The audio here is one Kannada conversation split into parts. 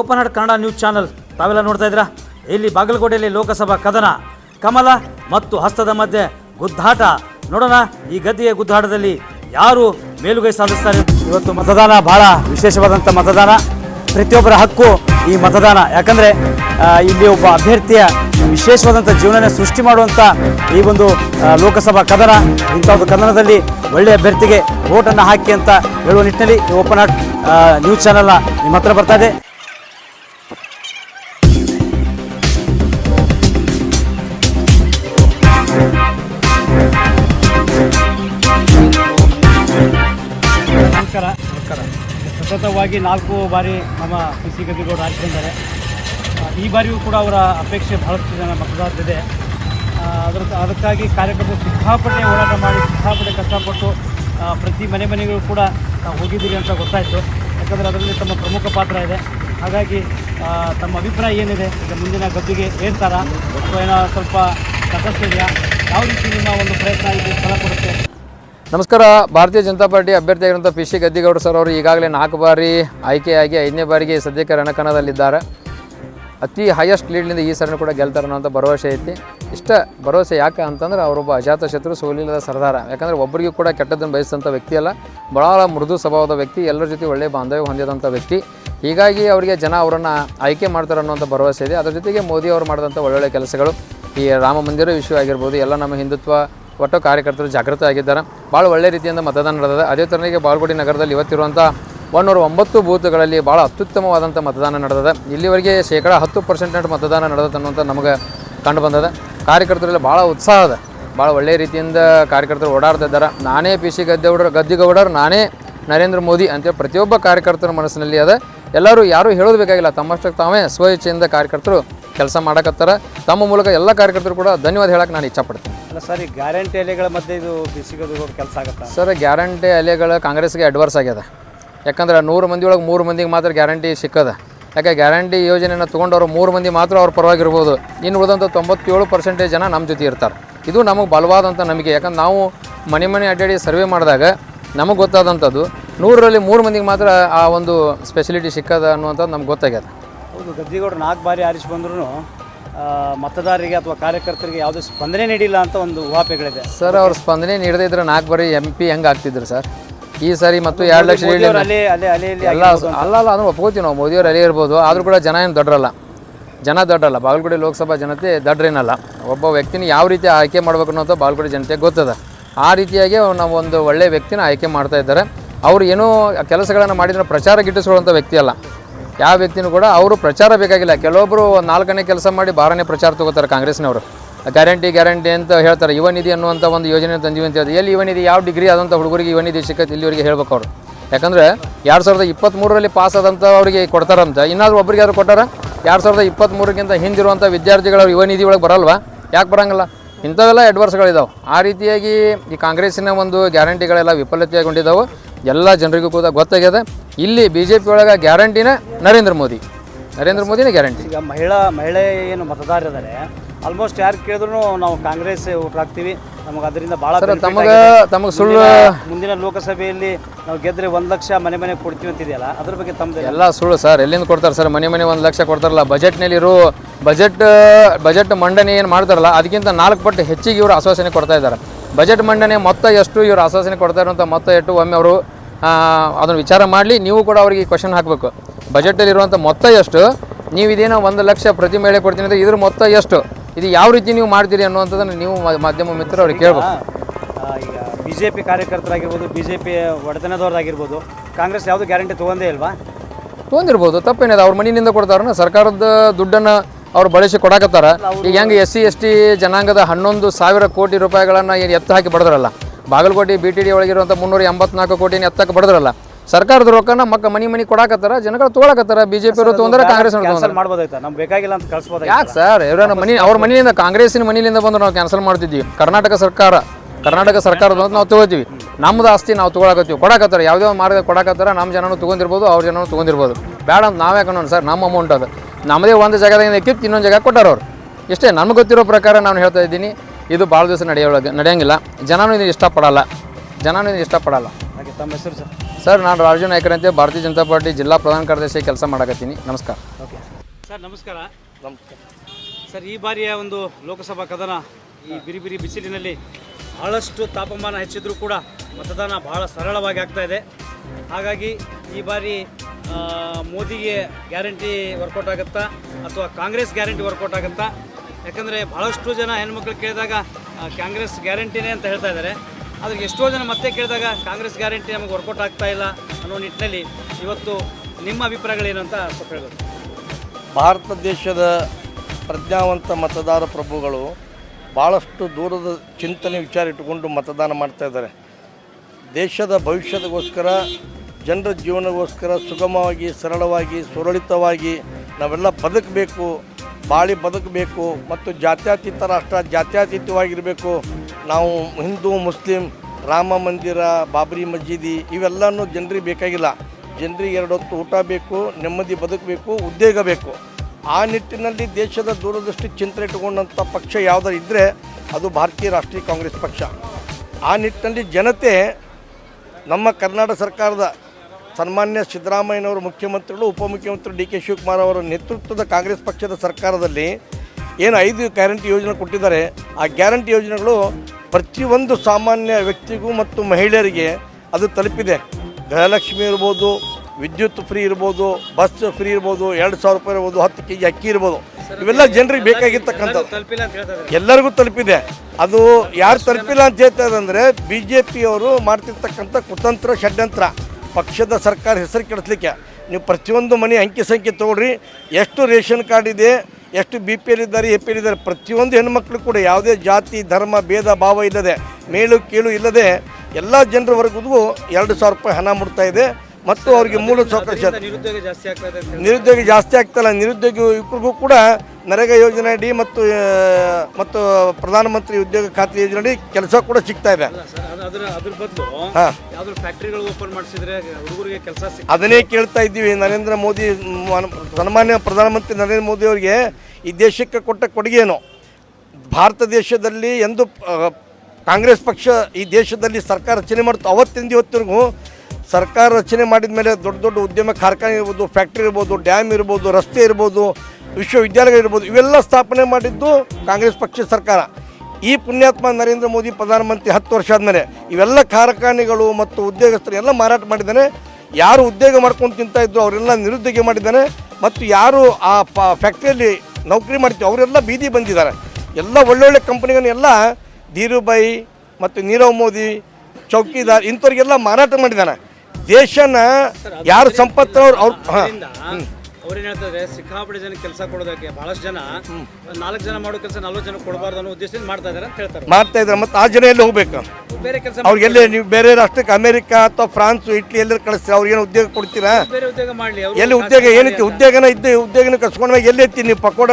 Open heart Kannada news channel ತಾವೆಲ್ಲ ನೋಡ್ತಾ ಇದ್ದೀರಾ? ಇಲ್ಲಿ ಬಾಗಲಕೋಟೆಯಲ್ಲಿ ಲೋಕಸಭಾ ಕದನ, ಕಮಲ ಮತ್ತು ಹಸ್ತದ ಮಧ್ಯೆ ಗುದ್ದಾಟ. ನೋಡೋಣ ಈ ಗದ್ದೆಯ ಗುದ್ದಾಟದಲ್ಲಿ ಯಾರು ಮೇಲುಗೈ ಸಾಧಿಸ್ತಾರೆ? ಇವತ್ತು ಮತದಾನ ಬಹಳ ವಿಶೇಷವಾದಂಥ ಮತದಾನ. ಪ್ರತಿಯೊಬ್ಬರ ಹಕ್ಕು ಈ ಮತದಾನ. ಯಾಕಂದರೆ ಇಲ್ಲಿ ಒಬ್ಬ ಅಭ್ಯರ್ಥಿಯ ವಿಶೇಷವಾದಂಥ ಜೀವನನ ಸೃಷ್ಟಿ ಮಾಡುವಂಥ ಈ ಒಂದು ಲೋಕಸಭಾ ಕದನ, ಇಂಥ ಒಂದು ಕದನದಲ್ಲಿ ಒಳ್ಳೆಯ ಅಭ್ಯರ್ಥಿಗೆ ಓಟನ್ನು ಹಾಕಿ ಅಂತ ಹೇಳುವ ನಿಟ್ಟಿನಲ್ಲಿ ಓಪನ್ ಹಾರ್ಟ್ ನ್ಯೂಸ್ ಚಾನಲ್ನ ನಿಮ್ಮ ಹತ್ರ ಬರ್ತಾ ಇದೆ. ಸತತವಾಗಿ ನಾಲ್ಕು ಬಾರಿ ನಮ್ಮ ಪಿ ಸಿ ಆರಿಸಿದ್ದಾರೆ ಈ ಬಾರಿಯೂ ಕೂಡ ಅವರ ಅಪೇಕ್ಷೆ ಬಹಳಷ್ಟು ಜನ ಮತದಾರರಿದೆ. ಅದರ ಅದಕ್ಕಾಗಿ ಕಾರ್ಯಕರ್ತರು ಸಿಕ್ಕಾಪಟ್ಟೆ ಹೋರಾಟ ಮಾಡಿ, ಸಿಕ್ಕಾಪಟ್ಟೆ ಕಷ್ಟಪಟ್ಟು ಪ್ರತಿ ಮನೆ ಮನೆಗೂ ಕೂಡ ಹೋಗಿದ್ದೀರಿ ಅಂತ ಗೊತ್ತಾಯಿತು. ಯಾಕಂದರೆ ಅದರಲ್ಲಿ ತಮ್ಮ ಪ್ರಮುಖ ಪಾತ್ರ ಇದೆ. ಹಾಗಾಗಿ ತಮ್ಮ ಅಭಿಪ್ರಾಯ ಏನಿದೆ, ಈಗ ಮುಂದಿನ ಗದ್ದಿಗೆ ಏರ್ತಾರ ಅಥವಾ ಏನೋ ಸ್ವಲ್ಪ ತಟಸ್ಥ ಯಾವ ರೀತಿ ನಿಮ್ಮ ಒಂದು ಪ್ರಯತ್ನ ಇದು ಫಲ ಕೊಡುತ್ತೆ? ನಮಸ್ಕಾರ. ಭಾರತೀಯ ಜನತಾ ಪಾರ್ಟಿ ಅಭ್ಯರ್ಥಿಯಾಗಿರುವಂಥ ಪಿ ಸಿ ಗದ್ದಿಗೌಡ ಸರ್ ಅವರು ಈಗಾಗಲೇ ನಾಲ್ಕು ಬಾರಿ ಆಯ್ಕೆಯಾಗಿ ಐದನೇ ಬಾರಿಗೆ ಸದ್ಯಕ್ಕೆ ರಣಕಣದಲ್ಲಿದ್ದಾರೆ. ಅತಿ ಹೈಯೆಸ್ಟ್ ಲೀಡ್ನಿಂದ ಈ ಸರಣ ಕೂಡ ಗೆಲ್ತಾರೆ ಅನ್ನೋಂಥ ಭರವಸೆ ಐತಿ. ಇಷ್ಟ ಭರವಸೆ ಯಾಕೆ ಅಂತಂದ್ರೆ ಅವರೊಬ್ಬ ಅಜಾತ ಶತ್ರು ಸೋಲಿಲ್ಲದ ಸರ್ದಾರ. ಯಾಕಂದರೆ ಒಬ್ಬರಿಗೂ ಕೂಡ ಕೆಟ್ಟದ್ದನ್ನು ಬಯಸಿದಂಥ ವ್ಯಕ್ತಿ ಅಲ್ಲ. ಭಾಳ ಮೃದು ಸ್ವಭಾವದ ವ್ಯಕ್ತಿ. ಎಲ್ಲರ ಜೊತೆ ಒಳ್ಳೆಯ ಬಾಂಧವ್ಯ ಹೊಂದಿದಂಥ ವ್ಯಕ್ತಿ. ಹೀಗಾಗಿ ಅವರಿಗೆ ಜನ ಅವರನ್ನು ಆಯ್ಕೆ ಮಾಡ್ತಾರೆ ಅನ್ನೋಂಥ ಭರವಸೆ ಇದೆ. ಅದರ ಜೊತೆಗೆ ಮೋದಿ ಅವರು ಮಾಡಿದಂಥ ಒಳ್ಳೊಳ್ಳೆ ಕೆಲಸಗಳು ಈ ರಾಮ ಮಂದಿರ ವಿಷಯ ಆಗಿರ್ಬೋದು, ಎಲ್ಲ ನಮ್ಮ ಹಿಂದುತ್ವ ಒಟ್ಟು ಕಾರ್ಯಕರ್ತರು ಜಾಗೃತ ಆಗಿದ್ದಾರೆ. ಭಾಳ ಒಳ್ಳೆ ರೀತಿಯಿಂದ ಮತದಾನ ನಡೆದಿದೆ. ಅದೇ ಥರನಿಗೆ ಬಾಲ್ಗುಡಿ ನಗರದಲ್ಲಿ ಇವತ್ತಿರುವಂಥ ಒನ್ನೂರ ಒಂಬತ್ತು ಬೂತ್ಗಳಲ್ಲಿ ಭಾಳ ಅತ್ಯುತ್ತಮವಾದಂಥ ಮತದಾನ ನಡೆದಿದೆ. ಇಲ್ಲಿವರೆಗೆ ಶೇಕಡ ಹತ್ತು ಪರ್ಸೆಂಟ್ನಷ್ಟು ಮತದಾನ ನಡೆದತ್ತೆ ಅನ್ನುವಂಥ ನಮಗೆ ಕಂಡು ಬಂದಿದೆ. ಕಾರ್ಯಕರ್ತರಲ್ಲಿ ಭಾಳ ಉತ್ಸಾಹ ಇದೆ. ಭಾಳ ಒಳ್ಳೆಯ ರೀತಿಯಿಂದ ಕಾರ್ಯಕರ್ತರು ಓಡಾಡ್ತಾ ಇದ್ದಾರೆ. ನಾನೇ ಪಿ ಸಿ ಗದ್ದೆಗೌಡರು, ಗದ್ದಿಗೌಡರು, ನಾನೇ ನರೇಂದ್ರ ಮೋದಿ ಅಂತೇಳಿ ಪ್ರತಿಯೊಬ್ಬ ಕಾರ್ಯಕರ್ತರ ಮನಸ್ಸಿನಲ್ಲಿ ಅದ ಎಲ್ಲರೂ ಯಾರೂ ಹೇಳೋದು ಬೇಕಾಗಿಲ್ಲ. ತಮ್ಮಷ್ಟಕ್ಕೆ ತಾವೇ ಸ್ವಇಚ್ಛೆಯಿಂದ ಕಾರ್ಯಕರ್ತರು ಕೆಲಸ ಮಾಡಕತ್ತಾರೆ. ತಮ್ಮ ಮೂಲಕ ಎಲ್ಲ ಕಾರ್ಯಕರ್ತರು ಕೂಡ ಧನ್ಯವಾದ ಹೇಳಕ್ಕೆ ನಾನು ಇಚ್ಛಪಡ್ತೀನಿ ಅಲ್ಲ ಸರ್ ಈ ಗ್ಯಾರಂಟಿ ಎಲೆಗಳ ಮಧ್ಯೆ ಇದು ಬಿಸಿಗೋದು ಕೆಲಸ ಆಗುತ್ತಾ? ಸರ್ ಗ್ಯಾರಂಟಿ ಅಲೆಗಳು ಕಾಂಗ್ರೆಸ್ಗೆ ಅಡ್ವರ್ಸ್ ಆಗ್ಯದ. ಯಾಕಂದ್ರೆ ನೂರು ಮಂದಿ ಒಳಗೆ ಮೂರು ಮಂದಿಗೆ ಮಾತ್ರ ಗ್ಯಾರಂಟಿ ಸಿಕ್ಕದ. ಯಾಕೆ ಗ್ಯಾರಂಟಿ ಯೋಜನೆಯನ್ನು ತೊಗೊಂಡವರು ಮೂರು ಮಂದಿ ಮಾತ್ರ ಅವ್ರ ಪರವಾಗಿರ್ಬೋದು. ಇನ್ನು ಉಳಿದಂಥ ತೊಂಬತ್ತೇಳು ಪರ್ಸೆಂಟೇಜ್ ಜನ ನಮ್ಮ ಜೊತೆ ಇರ್ತಾರೆ. ಇದು ನಮಗೆ ಬಲವಾದಂಥ ನಂಬಿಕೆ. ಯಾಕಂದ್ರೆ ನಾವು ಮನೆ ಮನೆ ಅಡ್ಡಾಡಿ ಸರ್ವೆ ಮಾಡಿದಾಗ ನಮಗೆ ಗೊತ್ತಾದಂಥದ್ದು ನೂರರಲ್ಲಿ ಮೂರು ಮಂದಿಗೆ ಮಾತ್ರ ಆ ಒಂದು ಸ್ಪೆಷಲಿಟಿ ಸಿಕ್ಕದ ಅನ್ನುವಂಥದ್ದು ನಮ್ಗೆ ಗೊತ್ತಾಗ್ಯದ. ಹೌದು ಗದ್ದಿಗೌಡರು ನಾಲ್ಕು ಬಾರಿ ಆರಿಸಿ ಬಂದ್ರೂ ಮತದಾರರಿಗೆ ಅಥವಾ ಕಾರ್ಯಕರ್ತರಿಗೆ ಯಾವುದೇ ಸ್ಪಂದನೆ ನೀಡಿಲ್ಲ ಅಂತ ಒಂದು ಊಹಾಪೆಗಳಿದೆ. ಸರ್ ಅವ್ರ ಸ್ಪಂದನೆ ನೀಡದೇ ಇದ್ರೆ ನಾಲ್ಕು ಬಾರಿ ಎಂ ಪಿ ಹೆಂಗೆ ಆಗ್ತಿದ್ರು ಸರ್? ಈ ಸಾರಿ ಮತ್ತು ಎರಡು ಲಕ್ಷ ಅಲ್ಲೇ ಅಲ್ಲೇ ಅಲ್ಲೇ ಇಲ್ಲಿ ಎಲ್ಲ ಅಲ್ಲ ಅಲ್ಲ ಅದನ್ನು ಒಪ್ಕೋತೀವಿ ನಾವು. ಮೋದಿಯವ್ರು ಅಲ್ಲೇ ಇರ್ಬೋದು. ಆದರೂ ಕೂಡ ಜನ ಏನು ದೊಡ್ಡರಲ್ಲ. ಜನ ದೊಡ್ಡಲ್ಲ ಬಾಗಲಕೋಟೆ ಲೋಕಸಭಾ ಜನತೆ ದೊಡ್ಡರೇನಲ್ಲ ಒಬ್ಬ ವ್ಯಕ್ತಿನ ಯಾವ ರೀತಿ ಆಯ್ಕೆ ಮಾಡಬೇಕು ಅನ್ನೋದು ಬಾಗಲಕೋಟೆ ಜನತೆಗೆ ಗೊತ್ತದ. ಆ ರೀತಿಯಾಗಿ ನಾವು ಒಂದು ಒಳ್ಳೆಯ ವ್ಯಕ್ತಿನ ಆಯ್ಕೆ ಮಾಡ್ತಾ ಇದ್ದಾರೆ. ಅವ್ರು ಏನೋ ಕೆಲಸಗಳನ್ನು ಮಾಡಿದ್ರೆ ಪ್ರಚಾರ ಗಿಟ್ಟಿಸ್ಕೊಳ್ಳುವಂಥ ವ್ಯಕ್ತಿ ಅಲ್ಲ. ಯಾವ ವ್ಯಕ್ತಿನೂ ಕೂಡ ಅವರು ಪ್ರಚಾರ ಬೇಕಾಗಿಲ್ಲ. ಕೆಲವೊಬ್ಬರು ನಾಲ್ಕನೇ ಕೆಲಸ ಮಾಡಿ ಬಾರನೇ ಪ್ರಚಾರ ತಗೋತಾರೆ ಕಾಂಗ್ರೆಸ್ನವರು. ಗ್ಯಾರಂಟಿ ಗ್ಯಾರಂಟಿ ಅಂತ ಹೇಳ್ತಾರೆ. ಯುವ ನಿಧಿ ಅನ್ನುವಂಥ ಒಂದು ಯೋಜನೆ ತಂದೀವಿ ಅಂತ ಹೇಳಿ ಎಲ್ಲಿ ಯುವ ನಿಧಿ, ಯಾವ ಡಿಗ್ರಿ ಆದಂಥ ಹುಡುಗರಿಗೆ ಯುವ ನಿಧಿ ಸಿಕ್ಕತ್ತೆ ಇಲ್ಲಿವರೆಗೆ ಹೇಳ್ಬೇಕು ಅವರು. ಯಾಕಂದರೆ ಎರಡು ಸಾವಿರದ ಇಪ್ಪತ್ತ್ಮೂರರಲ್ಲಿ ಪಾಸ್ ಆದಂಥ ಅವರಿಗೆ ಕೊಡ್ತಾರಂತ. ಇನ್ನಾದರೂ ಒಬ್ಬರಿಗೆ ಯಾರು ಕೊಟ್ಟಾರ? ಎರಡು ಸಾವಿರದ ಇಪ್ಪತ್ತ್ಮೂರಕ್ಕಿಂತ ಹಿಂದಿರುವಂಥ ವಿದ್ಯಾರ್ಥಿಗಳು ಯುವ ನಿಧಿ ಒಳಗೆ ಬರಲ್ವಾ? ಯಾಕೆ ಬರೋಂಗಿಲ್ಲ? ಇಂಥವೆಲ್ಲ ಎಡ್ವರ್ಸ್ಗಳಿದ್ದಾವೆ ಆ ರೀತಿಯಾಗಿ ಈ ಕಾಂಗ್ರೆಸ್ಸಿನ ಒಂದು ಗ್ಯಾರಂಟಿಗಳೆಲ್ಲ ವಿಫಲತೆಗೊಂಡಿದ್ದಾವೆ ಎಲ್ಲ ಜನರಿಗೂ ಕೂಡ ಗೊತ್ತಾಗ್ಯದ. ಇಲ್ಲಿ ಬಿ ಜೆ ಪಿ ಒಳಗೆ ಗ್ಯಾರಂಟಿನ ನರೇಂದ್ರ ಮೋದಿ. ನರೇಂದ್ರ ಮೋದಿನೇ ಗ್ಯಾರಂಟಿ ಈಗ ಮಹಿಳಾ ಮಹಿಳೆ ಏನು ಮತದಾರರಿದ್ದಾರೆ ಆಲ್ಮೋಸ್ಟ್ ಯಾರು ಕೇಳಿದ್ರು ನಾವು ಕಾಂಗ್ರೆಸ್ ಓಟ್ ಹಾಕ್ತೀವಿ. ನಮಗೆ ಅದರಿಂದ ಭಾಳ ತಮಗೆ. ತಮಗೆ ಸುಳ್ಳು ಮುಂದಿನ- ಮುಂದಿನ ಲೋಕಸಭೆಯಲ್ಲಿ ನಾವು ಗೆದ್ರೆ ಒಂದು ಲಕ್ಷ ಮನೆ ಮನೆ ಕೊಡ್ತೀವಿ ಅಂತಿದೆಯಲ್ಲ ಅದ್ರ ಬಗ್ಗೆ ತಮ್ಮದು ಎಲ್ಲ ಸುಳ್ಳು ಸರ್ ಎಲ್ಲಿಂದ ಕೊಡ್ತಾರೆ ಸರ್ ಮನೆ ಮನೆ ಒಂದು ಲಕ್ಷ ಕೊಡ್ತಾರಲ್ಲ ಬಜೆಟ್ನಲ್ಲಿರೋ ಬಜೆಟ್ ಬಜೆಟ್ ಮಂಡನೆ ಏನು ಮಾಡ್ತಾರಲ್ಲ ಅದಕ್ಕಿಂತ ನಾಲ್ಕು ಪಟ್ಟು ಹೆಚ್ಚಿಗೆ ಇವರು ಆಶ್ವಾಸನೆ ಕೊಡ್ತಾ ಇದ್ದಾರೆ. ಬಜೆಟ್ ಮಂಡನೆ ಮೊತ್ತ ಎಷ್ಟು ಇವರು ಆಶ್ವಾಸನೆ ಕೊಡ್ತಾ ಇರುವಂಥ ಮೊತ್ತ ಎಷ್ಟು ಒಮ್ಮೆ ಅವರು ಅದನ್ನು ವಿಚಾರ ಮಾಡಲಿ ನೀವು ಕೂಡ ಅವರಿಗೆ ಕ್ವಶನ್ ಹಾಕಬೇಕು. ಬಜೆಟಲ್ಲಿರುವಂಥ ಮೊತ್ತ ಎಷ್ಟು ನೀವು ಇದೇನೋ ಒಂದು ಲಕ್ಷ ಪ್ರತಿ ಮಹಿಳೆ ಕೊಡ್ತೀನಿ ಅಂದರೆ ಇದ್ರ ಮೊತ್ತ ಎಷ್ಟು ಇದು ಯಾವ ರೀತಿ ನೀವು ಮಾಡ್ತೀರಿ ಅನ್ನುವಂಥದ್ದನ್ನು ನೀವು ಮಾಧ್ಯಮ ಮಿತ್ರರು ಅವ್ರಿಗೆ ಕೇಳಬೇಕು. ಈಗ ಬಿ ಜೆ ಪಿ ಕಾರ್ಯಕರ್ತರಾಗಿರ್ಬೋದು ಬಿ ಜೆ ಪಿ ಒಡೆತನದವ್ರದ್ದಾಗಿರ್ಬೋದು ಕಾಂಗ್ರೆಸ್ ಯಾವುದು ಗ್ಯಾರಂಟಿ ತೊಗೊಂಡೇ ಇಲ್ವಾ? ತೊಗೊಂಡಿರ್ಬೋದು ತಪ್ಪೇನಿದೆ. ಅವ್ರ ಮನೆಯಿಂದ ಕೊಡ್ತಾರನ ಸರ್ಕಾರದ ದುಡ್ಡನ್ನು ಅವ್ರು ಬಳಸಿ ಕೊಡಾಕತ್ತಾರ. ಈಗ ಹೆಂಗೆ ಎಸ್ ಸಿ ಎಸ್ ಟಿ ಜನಾಂಗದ ಹನ್ನೊಂದು ಸಾವಿರ ಕೋಟಿ ರೂಪಾಯಿಗಳನ್ನು ಏನು ಎತ್ತ ಹಾಕಿ ಬಡದ್ರಲ್ಲ. ಬಾಗಲಕೋಟೆ ಬಿ ಟಿ ಡಿ ಒಳಗಿರುವಂಥ ಮುನ್ನೂರ ಎಂಬತ್ನಾಲ್ಕು ಕೋಟಿನ ಎತ್ತಕ್ಕೆ ಬಡದ್ರಲ್ಲ. ಸರ್ಕಾರದ ರೊಕ್ಕನ ಮಕ್ಕ ಮನಿ ಮನಿ ಕೊಡಾಕತ್ತಾರ ಜನಗಳು ತೊಗೊಳಕತ್ತಾರ ಬಿ ಜೆ ಪಿ ಅವರು ತೊಗೊಂಡ್ರೆ ಕಾಂಗ್ರೆಸ್ ಯಾಕೆ ಸರ್? ಇವರ ಮನಿ ಅವ್ರ ಮನೆಯಿಂದ ಕಾಂಗ್ರೆಸ್ಸಿನ ಮನೆಯಿಂದ ಬಂದು ನಾವು ಕ್ಯಾನ್ಸಲ್ ಮಾಡ್ತಿದ್ವಿ. ಕರ್ನಾಟಕ ಸರ್ಕಾರ ಕರ್ನಾಟಕ ಸರ್ಕಾರದ ನಾವು ತಗೋತೀವಿ ನಮ್ದು ಆಸ್ತಿ ನಾವು ತೊಗೊಳಕತ್ತೀವಿ. ಕೊಡಕತ್ತಾರ. ಯಾವುದೇ ಒಂದು ಮಾರ್ಗ ಕೊಡಕತ್ತಾರ. ನಮ್ಮ ಜನನು ತೊಗೊಂಡಿರ್ಬೋದು ಅವ್ರ ಜನನು ತೊಗೊಂಡಿರ್ಬೋದು. ಬೇಡ ಅಂತ ನಾವೇ ಕಣ್ಣೋಣ ಸರ್ ನಮ್ಮ ಅಮೌಂಟ್ ಅದು. ನಮ್ಮದೇ ಒಂದು ಜಾಗದಿಂದ ಕಿತ್ತು ಇನ್ನೊಂದು ಜಾಗ ಕೊಟ್ಟಾರ ಅವ್ರು. ಇಷ್ಟೇ ನಮ್ಗೆ ಗೊತ್ತಿರೋ ಪ್ರಕಾರ ನಾನು ಹೇಳ್ತಾ ಇದ್ದೀನಿ ಇದು ಭಾಳ ದಿವಸ ನಡೆಯೋಳಗೆ ನಡೆಯಂಗಿಲ್ಲ. ಜನನೂ ಇದನ್ನು ಇಷ್ಟಪಡಲ್ಲ. ಜನನೂ ಇದನ್ನು ಇಷ್ಟಪಡಲ್ಲ. ಹಾಗೆ ತಮ್ಮ ಹೆಸರು ಸರ್? ಸರ್ ನಾನು ರಾಜು ನಾಯ್ಕರ್ ಅಂತ ಭಾರತೀಯ ಜನತಾ ಪಾರ್ಟಿ ಜಿಲ್ಲಾ ಪ್ರಧಾನ ಕಾರ್ಯದರ್ಶಿ ಕೆಲಸ ಮಾಡಕತ್ತೀನಿ. ನಮಸ್ಕಾರ. ಓಕೆ. ಸರ್ ನಮಸ್ಕಾರ. ನಮಸ್ಕಾರ ಸರ್ ಈ ಬಾರಿಯ ಒಂದು ಲೋಕಸಭಾ ಕದನ ಈ ಬಿರಿ ಬಿರಿ ಬಿಸಿಲಿನಲ್ಲಿ ಬಹಳಷ್ಟು ತಾಪಮಾನ ಹೆಚ್ಚಿದ್ರೂ ಕೂಡ ಮತದಾನ ಬಹಳ ಸರಳವಾಗಿ ಆಗ್ತಾ ಇದೆ. ಹಾಗಾಗಿ ಈ ಬಾರಿ ಮೋದಿಗೆ ಗ್ಯಾರಂಟಿ ವರ್ಕೌಟ್ ಆಗುತ್ತಾ ಅಥವಾ ಕಾಂಗ್ರೆಸ್ ಗ್ಯಾರಂಟಿ ವರ್ಕೌಟ್ ಆಗುತ್ತಾ? ಯಾಕಂದರೆ ಭಾಳಷ್ಟು ಜನ ಹೆಣ್ಮಕ್ಳು ಕೇಳಿದಾಗ ಕಾಂಗ್ರೆಸ್ ಗ್ಯಾರಂಟಿನೇ ಅಂತ ಹೇಳ್ತಾ ಇದ್ದಾರೆ. ಆದರೆ ಎಷ್ಟೋ ಜನ ಮತ್ತೆ ಕೇಳಿದಾಗ, ಕಾಂಗ್ರೆಸ್ ಗ್ಯಾರಂಟಿ ನಮಗೆ ವರ್ಕೌಟ್ ಆಗ್ತಾ ಇಲ್ಲ ಅನ್ನೋ ನಿಟ್ಟಿನಲ್ಲಿ ಇವತ್ತು ನಿಮ್ಮ ಅಭಿಪ್ರಾಯಗಳೇನು ಅಂತ ಸ್ವಲ್ಪ ಹೇಳ್ಬೋದು ಭಾರತ ದೇಶದ ಪ್ರಜ್ಞಾವಂತ ಮತದಾರ ಪ್ರಭುಗಳು ಭಾಳಷ್ಟು ದೂರದ ಚಿಂತನೆ ವಿಚಾರ ಇಟ್ಟುಕೊಂಡು ಮತದಾನ ಮಾಡ್ತಾ ಇದ್ದಾರೆ. ದೇಶದ ಭವಿಷ್ಯದಗೋಸ್ಕರ, ಜನರ ಜೀವನಗೋಸ್ಕರ ಸುಗಮವಾಗಿ, ಸರಳವಾಗಿ, ಸುರಳಿತವಾಗಿ ನಾವೆಲ್ಲ ಬದುಕಬೇಕು, ಬಾಳಿ ಬದುಕಬೇಕು ಮತ್ತು ಜಾತ್ಯತೀತ ರಾಷ್ಟ್ರ ಜಾತ್ಯತೀತವಾಗಿರಬೇಕು. ನಾವು ಹಿಂದೂ, ಮುಸ್ಲಿಂ, ರಾಮ ಮಂದಿರ, ಬಾಬರಿ ಮಸೀದಿ ಇವೆಲ್ಲನೂ ಜನರಿಗೆ ಬೇಕಾಗಿಲ್ಲ. ಜನರಿಗೆ ಎರಡು ಹೊತ್ತು ಊಟ ಬೇಕು, ನೆಮ್ಮದಿ ಬದುಕಬೇಕು, ಉದ್ಯೋಗ ಬೇಕು. ಆ ನಿಟ್ಟಿನಲ್ಲಿ ದೇಶದ ದೂರದೃಷ್ಟಿ ಚಿಂತನೆ ಇಟ್ಟುಕೊಂಡಂಥ ಪಕ್ಷ ಯಾವುದಾರು ಇದ್ದರೆ ಅದು ಭಾರತೀಯ ರಾಷ್ಟ್ರೀಯ ಕಾಂಗ್ರೆಸ್ ಪಕ್ಷ. ಆ ನಿಟ್ಟಿನಲ್ಲಿ ಜನತೆ ನಮ್ಮ ಕರ್ನಾಟಕ ಸರ್ಕಾರದ ಸನ್ಮಾನ್ಯ ಸಿದ್ದರಾಮಯ್ಯನವರು ಮುಖ್ಯಮಂತ್ರಿಗಳು, ಉಪಮುಖ್ಯಮಂತ್ರಿ ಡಿ ಕೆ ಶಿವಕುಮಾರ್ ಅವರ ನೇತೃತ್ವದ ಕಾಂಗ್ರೆಸ್ ಪಕ್ಷದ ಸರ್ಕಾರದಲ್ಲಿ ಏನು ಐದು ಗ್ಯಾರಂಟಿ ಯೋಜನೆ ಕೊಟ್ಟಿದ್ದಾರೆ, ಆ ಗ್ಯಾರಂಟಿ ಯೋಜನೆಗಳು ಪ್ರತಿಯೊಂದು ಸಾಮಾನ್ಯ ವ್ಯಕ್ತಿಗೂ ಮತ್ತು ಮಹಿಳೆಯರಿಗೆ ಅದು ತಲುಪಿದೆ. ಗೃಹಲಕ್ಷ್ಮಿ ಇರ್ಬೋದು, ವಿದ್ಯುತ್ ಫ್ರೀ ಇರ್ಬೋದು, ಬಸ್ ಫ್ರೀ ಇರ್ಬೋದು, ಎರಡು ಸಾವಿರ ರೂಪಾಯಿ ಇರ್ಬೋದು, ಹತ್ತು ಕೆ ಜಿ ಅಕ್ಕಿ ಇರ್ಬೋದು. ಇವೆಲ್ಲ ಜನರಿಗೆ ಬೇಕಾಗಿರ್ತಕ್ಕಂಥ ಎಲ್ಲರಿಗೂ ತಲುಪಿದೆ. ಅದು ಯಾರು ತಲುಪಿಲ್ಲ ಅಂತ ಹೇಳ್ತಾರೆ ಅಂದರೆ ಬಿ ಜೆ ಪಿಯವರು ಮಾಡ್ತಿರ್ತಕ್ಕಂಥ ಕುತಂತ್ರ ಷಡ್ಯಂತ್ರ. ಪಕ್ಷದ ಸರ್ಕಾರ ಹೆಸರು ಕೆಡಿಸ್ಲಿಕ್ಕೆ. ನೀವು ಪ್ರತಿಯೊಂದು ಮನೆ ಅಂಕಿ ಸಂಖ್ಯೆ ತೊಗೊಳ್ರಿ. ಎಷ್ಟು ರೇಷನ್ ಕಾರ್ಡ್ ಇದೆ ಎಷ್ಟು ಬಿ ಪಿ ಎಲ್ ಇದ್ದಾರೆ ಎ ಪಿ ಎಲ್ ಇದ್ದಾರೆ ಪ್ರತಿಯೊಂದು ಹೆಣ್ಮಕ್ಳು ಕೂಡ ಯಾವುದೇ ಜಾತಿ ಧರ್ಮ ಭೇದ ಭಾವ ಇಲ್ಲದೆ ಮೇಲು ಕೀಳು ಇಲ್ಲದೆ ಎಲ್ಲ ಜನರವರೆಗೂ ವರ್ಗದೂ ಎರಡು ಸಾವಿರ ರೂಪಾಯಿ ಹಣ ಮುಡ್ತಾ ಇದೆ. ಮತ್ತು ಅವರಿಗೆ ಮೂಲ ಸೌಕರ್ಯ ನಿರುದ್ಯೋಗ ಜಾಸ್ತಿ ಆಗ್ತಲ್ಲ ನಿರುದ್ಯೋಗ ಇಬ್ಬರಿಗೂ ಕೂಡ ನರೇಗಾ ಯೋಜನೆ ಅಡಿ ಮತ್ತು ಮತ್ತು ಪ್ರಧಾನಮಂತ್ರಿ ಉದ್ಯೋಗ ಖಾತ್ರಿ ಯೋಜನೆ ಅಡಿ ಕೆಲಸ ಕೂಡ ಸಿಗ್ತಾ ಇದೆ. ಅದನ್ನೇ ಕೇಳ್ತಾ ಇದ್ದೀವಿ. ನರೇಂದ್ರ ಮೋದಿ ಸನ್ಮಾನ್ಯ ಪ್ರಧಾನಮಂತ್ರಿ ನರೇಂದ್ರ ಮೋದಿ ಅವರಿಗೆ ಈ ದೇಶಕ್ಕೆ ಕೊಟ್ಟ ಕೊಡುಗೆ ಏನು? ಭಾರತ ದೇಶದಲ್ಲಿ ಎಂದು ಕಾಂಗ್ರೆಸ್ ಪಕ್ಷ ಈ ದೇಶದಲ್ಲಿ ಸರ್ಕಾರ ರಚನೆ ಮಾಡ್ತು ಅವತ್ತಿಂದ ಇವತ್ತಿಗೂ ಸರ್ಕಾರ ರಚನೆ ಮಾಡಿದ ಮೇಲೆ ದೊಡ್ಡ ದೊಡ್ಡ ಉದ್ಯಮ, ಕಾರ್ಖಾನೆ ಇರ್ಬೋದು, ಫ್ಯಾಕ್ಟ್ರಿ ಇರ್ಬೋದು, ಡ್ಯಾಮ್ ಇರ್ಬೋದು, ರಸ್ತೆ ಇರ್ಬೋದು ವಿಶ್ವವಿದ್ಯಾಲಯ ಇರ್ಬೋದು, ಇವೆಲ್ಲ ಸ್ಥಾಪನೆ ಮಾಡಿದ್ದು ಕಾಂಗ್ರೆಸ್ ಪಕ್ಷ ಸರ್ಕಾರ. ಈ ಪುಣ್ಯಾತ್ಮ ನರೇಂದ್ರ ಮೋದಿ ಪ್ರಧಾನಮಂತ್ರಿ ಹತ್ತು ವರ್ಷ ಆದಮೇಲೆ ಇವೆಲ್ಲ ಕಾರ್ಖಾನೆಗಳು ಮತ್ತು ಉದ್ಯೋಗಸ್ಥರು ಎಲ್ಲ ಮಾರಾಟ ಮಾಡಿದ್ದಾನೆ. ಯಾರು ಉದ್ಯೋಗ ಮಾಡ್ಕೊಂಡು ತಿಂತಾ ಇದ್ರು ಅವರೆಲ್ಲ ನಿರುದ್ಯೋಗ ಮಾಡಿದ್ದಾನೆ. ಮತ್ತು ಯಾರು ಆ ಫ್ಯಾಕ್ಟ್ರಿಯಲ್ಲಿ ನೌಕರಿ ಮಾಡ್ತೀವಿ ಅವರೆಲ್ಲ ಬೀದಿ ಬಂದಿದ್ದಾರೆ. ಎಲ್ಲ ಒಳ್ಳೊಳ್ಳೆ ಕಂಪ್ನಿಗಳನ್ನೆಲ್ಲ ಧೀರುಭಾಯಿ ಮತ್ತು ನೀರವ್ ಮೋದಿ, ಚೌಕಿದಾರ್ ಇಂಥವ್ರಿಗೆಲ್ಲ ಮಾರಾಟ ಮಾಡಿದ್ದಾನೆ. ದೇಶನ ಯಾರು ಸಂಪತ್ತವ್ರು ಅವ್ರು ಹಾಂ. ಅವ್ರೇನ್ ಹೇಳ್ತಾರೆ ಸಿಕ್ಕಾಪಟ್ಟೆ ಜನ ಕೆಲಸ ಕೊಡೋದಕ್ಕೆ ಬಹಳಷ್ಟು ಜನ ನಾಲ್ಕು ಜನ ಮಾಡೋ ಕೆಲಸ ನಲ್ವತ್ತು ಜನ ಕೊಡಬಾರ್ದು ಅನ್ನೋ ಉದ್ದೇಶದಿಂದ ಮಾಡ್ತಾ ಇದಾರೆ ಅಂತ ಹೇಳ್ತಾರೆ ಮಾಡ್ತಾ ಇದ್ದಾರೆ ಮತ್ತೆ ಆ ಜನ ಎಲ್ಲಿ ಹೋಗ್ಬೇಕು? ಬೇರೆ ಕೆಲಸ ಅವ್ರಿಗೆಲ್ಲೇ ನೀವು ಬೇರೆ ರಾಷ್ಟ್ರಕ್ಕೆ ಅಮೆರಿಕ ಅಥವಾ ಫ್ರಾನ್ಸ್ ಇಟ್ಲಿ ಎಲ್ಲರೂ ಕಳಿಸ್ತೀರಾ? ಅವ್ರಿಗೇನು ಉದ್ಯೋಗ ಕೊಡ್ತೀರಾ? ಬೇರೆ ಉದ್ಯೋಗ ಮಾಡ್ಲಿ ಎಲ್ಲಿ ಉದ್ಯೋಗ ಏನೈತಿ ಉದ್ಯೋಗನ ಇದ್ದೆ ಉದ್ಯೋಗನ ಕಸ್ಕೊಂಡಾಗ ಮೇಲೆ ಐತಿ ನೀವು ಪಕೋಡ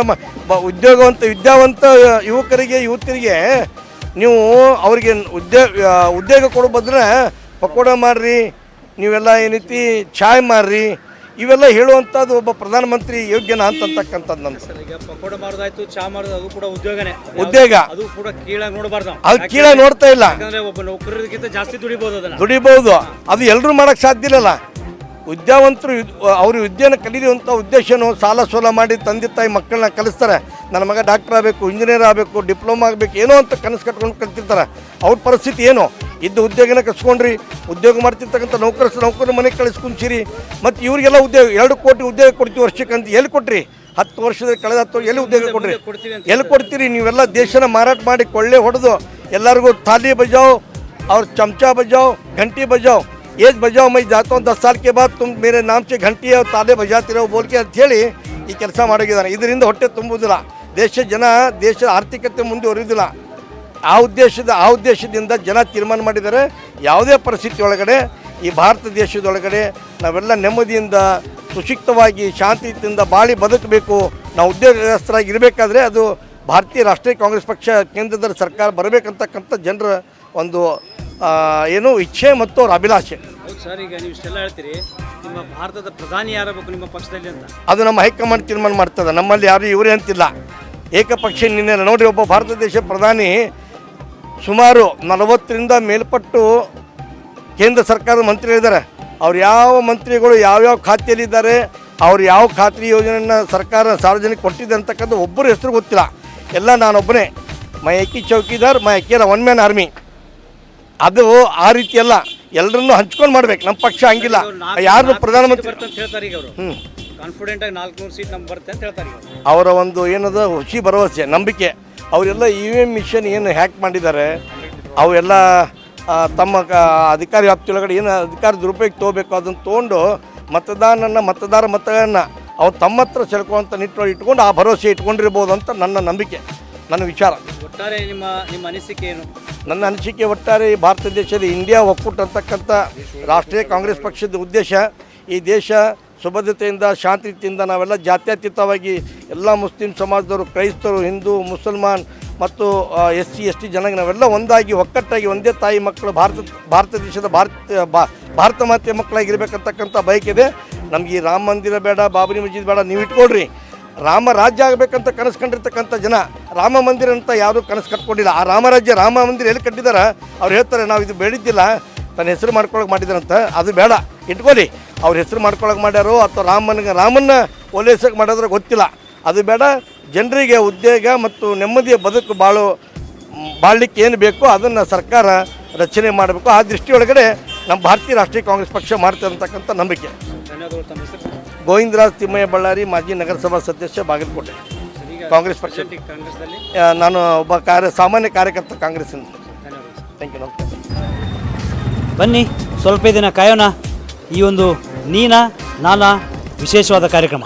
ಉದ್ಯೋಗವಂತ ವಿದ್ಯಾವಂತ ಯುವಕರಿಗೆ ಯುವತಿಗೆ ನೀವು ಅವ್ರಿಗೆ ಉದ್ಯೋಗ ಉದ್ಯೋಗ ಕೊಡೋ ಬದ್ರೆ ಪಕೋಡ ಮಾಡ್ರಿ ನೀವೆಲ್ಲ ಏನೈತಿ ಚಾಯ್ ಮಾರ್ರಿ ಇವೆಲ್ಲ ಹೇಳುವಂಥದ್ದು ಒಬ್ಬ ಪ್ರಧಾನಮಂತ್ರಿ ಯೋಗ್ಯನ ಅಂತಕ್ಕಂಥದ್ದು ನಮ್ಮ ಸರ್ ಈಗ ಪಕೋಡ ಮಾರೋದಾಯ್ತು ಚಾ ಮಾರೋದು ಅದು ಕೂಡ ಉದ್ಯೋಗನೇ. ಉದ್ಯೋಗ. ಅದು ಕೂಡ ಕೀಳಾಗಿ ನೋಡಬಾರ್ದು. ಅದು ಕೀಳ ನೋಡ್ತಾ ಇಲ್ಲ. ಯಾಕಂದ್ರೆ ಒಬ್ಬ ನೌಕರರಿಗಿಂತ ಜಾಸ್ತಿ ದುಡಿಬಹುದು ಅದನ್ನ. ದುಡಿಬಹುದು ಅದು ಎಲ್ಲರೂ ಮಾಡೋಕೆ ಸಾಧ್ಯ ಇಲ್ಲಲ್ಲ. ವಿದ್ಯಾವಂತರು ಅವ್ರ ವಿದ್ಯೆನ ಕಲಿಯುವಂಥ ಉದ್ದೇಶನು ಸಾಲ ಸೋಲ ಮಾಡಿ ತಂದೆ ತಾಯಿ ಮಕ್ಕಳನ್ನ ಕಲಿಸ್ತಾರೆ. ನನ್ನ ಮಗ ಡಾಕ್ಟರ್ ಆಗಬೇಕು ಇಂಜಿನಿಯರ್ ಆಗಬೇಕು ಡಿಪ್ಲೊಮಾ ಆಗಬೇಕು ಏನೋ ಅಂತ ಕನಸು ಕಟ್ಕೊಂಡು ಕಲ್ತಿರ್ತಾರೆ. ಅವ್ರ ಪರಿಸ್ಥಿತಿ ಏನು? ಇದ್ದು ಉದ್ಯೋಗನ ಕಸ್ಕೊಂಡ್ರಿ ಉದ್ಯೋಗ ಮಾಡ್ತಿರ್ತಕ್ಕಂಥ ನೌಕರ ನೌಕರ ಮನೆಗೆ ಕಳಿಸ್ಕೊಂಡ್ಸಿರಿ ಮತ್ತು ಇವರಿಗೆಲ್ಲ ಉದ್ಯೋಗ ಎರಡು ಕೋಟಿ ಉದ್ಯೋಗ ಕೊಡ್ತೀವಿ ವರ್ಷಕ್ಕೆ ಅಂತ ಎಲ್ಲಿ ಕೊಟ್ರಿ? ಹತ್ತು ವರ್ಷದ ಕಳೆದ ಹತ್ತು ಎಲ್ಲಿ ಉದ್ಯೋಗ ಕೊಡ್ರಿ ಎಲ್ಲಿ ಕೊಡ್ತೀರಿ? ನೀವೆಲ್ಲ ದೇಶನ ಮಾರಾಟ ಮಾಡಿ ಕೊಳ್ಳೆ ಹೊಡೆದು ಎಲ್ಲರಿಗೂ ಥಾಲಿ ಬಜಾವ್ ಅವ್ರ ಚಮಚ ಬಜಾವ್ ಘಂಟಿ ಬಜಾವ್ ಏಜ್ ಬಜಾವ್ ಮೈ ಜಾತ ದಸ್ ಸಾಲಕ್ಕೆ ಬಾದ್ ತುಂಬ ಮೇರೆ ನಾಮಚೆ ಘಂಟಿ ಅವ್ರು ತಾಲೆ ಬಜಾತಿರೋ ಬೋಲ್ಕೆ ಅಂತ ಹೇಳಿ ಈ ಕೆಲಸ ಮಾಡಿದ್ದಾನೆ ಇದರಿಂದ ಹೊಟ್ಟೆ ತುಂಬುವುದಿಲ್ಲ ದೇಶ ಜನ ದೇಶದ ಆರ್ಥಿಕತೆ ಮುಂದುವರಿಯೋದಿಲ್ಲ. ಆ ಉದ್ದೇಶದ ಆ ಉದ್ದೇಶದಿಂದ ಜನ ತೀರ್ಮಾನ ಮಾಡಿದ್ದಾರೆ. ಯಾವುದೇ ಪರಿಸ್ಥಿತಿ ಒಳಗಡೆ ಈ ಭಾರತ ದೇಶದೊಳಗಡೆ ನಾವೆಲ್ಲ ನೆಮ್ಮದಿಯಿಂದ ಸುಶಿಕ್ತವಾಗಿ ಶಾಂತಿಯಿಂದ ಬಾಳಿ ಬದುಕಬೇಕು. ನಾವು ಉದ್ಯೋಗಸ್ಥರಾಗಿ ಇರಬೇಕಾದ್ರೆ ಅದು ಭಾರತೀಯ ರಾಷ್ಟ್ರೀಯ ಕಾಂಗ್ರೆಸ್ ಪಕ್ಷ ಕೇಂದ್ರದಲ್ಲಿ ಸರ್ಕಾರ ಬರಬೇಕಂತಕ್ಕಂಥ ಜನರ ಒಂದು ಏನು ಇಚ್ಛೆ ಮತ್ತು ಅವ್ರ ಅಭಿಲಾಷೆ. ಸರ್ ಈಗ ನೀವು ಇಷ್ಟೆಲ್ಲ ಹೇಳ್ತೀರಿ ನಿಮ್ಮ ಭಾರತದ ಪ್ರಧಾನಿ ಯಾರಬೇಕು ನಿಮ್ಮ ಪಕ್ಷದಲ್ಲಿ ಅಂತ? ಅದು ನಮ್ಮ ಹೈಕಮಾಂಡ್ ತೀರ್ಮಾನ ಮಾಡ್ತದೆ. ನಮ್ಮಲ್ಲಿ ಯಾರು ಇವರೇ ಅಂತಿಲ್ಲ. ಏಕಪಕ್ಷ ನಿನ್ನೆ ನೋಡಿ ಒಬ್ಬ ಭಾರತ ದೇಶ ಪ್ರಧಾನಿ ಸುಮಾರು ನಲವತ್ತರಿಂದ ಮೇಲ್ಪಟ್ಟು ಕೇಂದ್ರ ಸರ್ಕಾರದ ಮಂತ್ರಿಗಳಿದ್ದಾರೆ ಅವ್ರು ಯಾವ ಮಂತ್ರಿಗಳು ಯಾವ್ಯಾವ ಖಾತೆಯಲ್ಲಿದ್ದಾರೆ ಅವ್ರು ಯಾವ ಖಾತ್ರಿ ಯೋಜನೆಯನ್ನು ಸರ್ಕಾರ ಸಾರ್ವಜನಿಕ ಕೊಟ್ಟಿದೆ ಅಂತಕ್ಕಂಥ ಒಬ್ಬರು ಹೆಸರು ಗೊತ್ತಿಲ್ಲ. ಎಲ್ಲ ನಾನೊಬ್ಬನೇ. ಮೈ ಅಕ್ಕಿ ಚೌಕಿದಾರ್ ಮೈ ಅಕ್ಕಿಯರ ಒನ್ ಮ್ಯಾನ್ ಆರ್ಮಿ. ಅದು ಆ ರೀತಿ ಅಲ್ಲ ಎಲ್ಲರನ್ನು ಹಂಚ್ಕೊಂಡು ಮಾಡ್ಬೇಕು. ನಮ್ಮ ಪಕ್ಷ ಹಂಗಿಲ್ಲ. ಯಾರು ಪ್ರಧಾನಮಂತ್ರಿ ಅವರು. ಹ್ಞೂ ಕಾನ್ಫಿಡೆಂಟ್ ಆಗಿ ನಾಲ್ಕುನೂರು ಸೀಟ್ ನಮ್ಗೆ ಬರುತ್ತೆ ಅಂತ ಹೇಳ್ತಾರೆ ಈಗ ಅವರ ಒಂದು ಏನದ ಹುಸಿ ಭರವಸೆ ನಂಬಿಕೆ. ಅವರೆಲ್ಲ ಇ ವಿ ಎಂ ಮಿಷನ್ ಏನು ಹ್ಯಾಕ್ ಮಾಡಿದ್ದಾರೆ. ಅವೆಲ್ಲ ತಮ್ಮ ಕ ಅಧಿಕಾರಿ ವ್ಯಾಪ್ತಿಯೊಳಗಡೆ ಏನು ಅಧಿಕಾರ ದುರುಪಯೋಗ ತೊಗೋಬೇಕು ಅದನ್ನು ತೊಗೊಂಡು ಮತದಾನನ ಮತದಾರ ಮತಗಳನ್ನು ಅವ್ರು ತಮ್ಮ ಹತ್ರ ಸೆಳ್ಕೊಳ್ಳುವಂಥ ನಿಟ್ಟಿನಲ್ಲಿ ಇಟ್ಕೊಂಡು ಆ ಭರವಸೆ ಇಟ್ಕೊಂಡಿರ್ಬೋದು ಅಂತ ನನ್ನ ನಂಬಿಕೆ ನನ್ನ ವಿಚಾರ. ಒಟ್ಟಾರೆ ನಿಮ್ಮ ನಿಮ್ಮ ಅನಿಸಿಕೆ ಏನು? ನನ್ನ ಅನಿಸಿಕೆ ಒಟ್ಟಾರೆ ಈ ಭಾರತ ದೇಶದ ಇಂಡಿಯಾ ಒಕ್ಕೂಟ ಅಂತಕ್ಕಂಥ ರಾಷ್ಟ್ರೀಯ ಕಾಂಗ್ರೆಸ್ ಪಕ್ಷದ ಉದ್ದೇಶ ಈ ದೇಶ ಸುಭದ್ರತೆಯಿಂದ ಶಾಂತಿಯಿಂದ ನಾವೆಲ್ಲ ಜಾತ್ಯತೀತವಾಗಿ ಎಲ್ಲ ಮುಸ್ಲಿಂ ಸಮಾಜದವರು, ಕ್ರೈಸ್ತರು, ಹಿಂದೂ, ಮುಸಲ್ಮಾನ್ ಮತ್ತು ಎಸ್ ಸಿ ಎಸ್ ಟಿ ಜನ ನಾವೆಲ್ಲ ಒಂದಾಗಿ, ಒಕ್ಕಟ್ಟಾಗಿ ಒಂದೇ ತಾಯಿ ಮಕ್ಕಳು ಭಾರತ ಭಾರತ ದೇಶದ ಭಾರತ ಭಾರತ ಮಾತೆಯ ಮಕ್ಕಳಾಗಿರ್ಬೇಕಂತಕ್ಕಂಥ ಇದೆ. ನಮಗೆ ಈ ರಾಮ ಮಂದಿರ ಬೇಡ, ಬಾಬರಿ ಮಸ್ಜಿದ್ ಬೇಡ, ನೀವು ಇಟ್ಕೊಳ್ರಿ. ರಾಮ ರಾಜ್ಯ ಆಗಬೇಕಂತ ಕನಸು ಕಂಡಿರ್ತಕ್ಕಂಥ ಜನ ರಾಮ ಮಂದಿರ ಅಂತ ಯಾರೂ ಕನಸು ಕಟ್ಕೊಂಡಿಲ್ಲ. ಆ ರಾಮರಾಜ್ಯ ರಾಮ ಮಂದಿರ ಎಲ್ಲಿ ಕಟ್ಟಿದಾರ? ಅವ್ರು ಹೇಳ್ತಾರೆ, ನಾವು ಇದು ಬೇಡಿದ್ದಿಲ್ಲ ತನ್ನ ಹೆಸರು ಮಾಡ್ಕೊಳಕ್ಕೆ ಮಾಡಿದಾರಂತ, ಅದು ಬೇಡ ಇಟ್ಕೊಳ್ಳಿ ಅವ್ರ ಹೆಸರು ಮಾಡ್ಕೊಳಕ್ಕೆ ಮಾಡ್ಯಾರೋ ಅಥವಾ ರಾಮನಿಗೆ ರಾಮನ್ನ ಓಲೈಸಕ್ಕೆ ಮಾಡೋದ್ರೆ ಗೊತ್ತಿಲ್ಲ. ಅದು ಬೇಡ ಜನರಿಗೆ ಉದ್ಯೋಗ ಮತ್ತು ನೆಮ್ಮದಿಯ ಬದುಕು ಬಾಳು ಬಾಳಲಿಕ್ಕೆ ಏನು ಬೇಕೋ ಅದನ್ನು ಸರ್ಕಾರ ರಚನೆ ಮಾಡಬೇಕು. ಆ ದೃಷ್ಟಿಯೊಳಗಡೆ ನಮ್ಮ ಭಾರತೀಯ ರಾಷ್ಟ್ರೀಯ ಕಾಂಗ್ರೆಸ್ ಪಕ್ಷ ಮಾಡ್ತದೆ ಅಂತಕ್ಕಂಥ ನಂಬಿಕೆ. ಗೋವಿಂದರಾಜ್ ತಿಮ್ಮಯ್ಯ ಬಳ್ಳಾರಿ ಮಾಜಿ ನಗರಸಭಾ ಸದಸ್ಯ ಬಾಗಲಕೋಟೆ. ಕಾಂಗ್ರೆಸ್ ಪಕ್ಷ. ನಾನು ಒಬ್ಬ ಕಾರ್ಯ ಸಾಮಾನ್ಯ ಕಾರ್ಯಕರ್ತ ಕಾಂಗ್ರೆಸ್ಸಿನ ಧನ್ಯವಾದಗಳು ಥ್ಯಾಂಕ್ ಯು ನಮಸ್ಕಾರ. ಬನ್ನಿ ಸ್ವಲ್ಪ ದಿನ ಕಾಯೋಣ. ಈ ಒಂದು ನೀನ ನಾನಾ ವಿಶೇಷವಾದ ಕಾರ್ಯಕ್ರಮ.